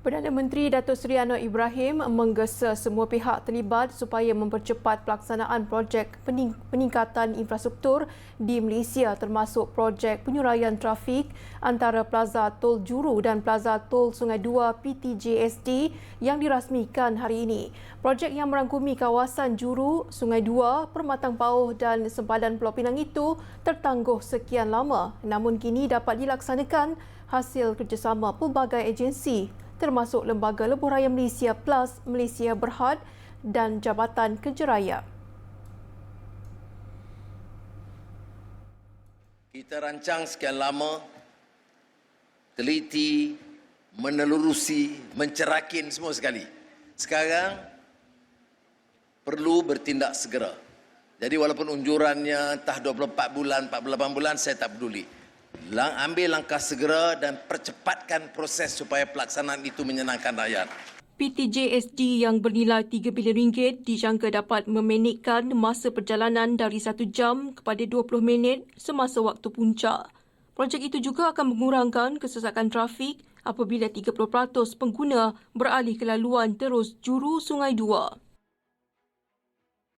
Perdana Menteri Datuk Seri Anwar Ibrahim menggesa semua pihak terlibat supaya mempercepat pelaksanaan projek pening- peningkatan infrastruktur di Malaysia termasuk projek penyuraian trafik antara Plaza Tol Juru dan Plaza Tol Sungai Dua PTJSD yang dirasmikan hari ini. Projek yang merangkumi kawasan Juru, Sungai Dua, Permatang Pauh dan sempadan Pulau Pinang itu tertangguh sekian lama namun kini dapat dilaksanakan hasil kerjasama pelbagai agensi termasuk Lembaga Lebuh Raya Malaysia Plus Malaysia Berhad dan Jabatan Kerja Raya. Kita rancang sekian lama, teliti, menelurusi, mencerakin semua sekali. Sekarang perlu bertindak segera. Jadi walaupun unjurannya entah 24 bulan, 48 bulan, saya tak peduli lang, ambil langkah segera dan percepatkan proses supaya pelaksanaan itu menyenangkan rakyat. PTJSD yang bernilai 3 bilion ringgit dijangka dapat memendekkan masa perjalanan dari 1 jam kepada 20 minit semasa waktu puncak. Projek itu juga akan mengurangkan kesesakan trafik apabila 30% pengguna beralih ke laluan terus juru Sungai Dua.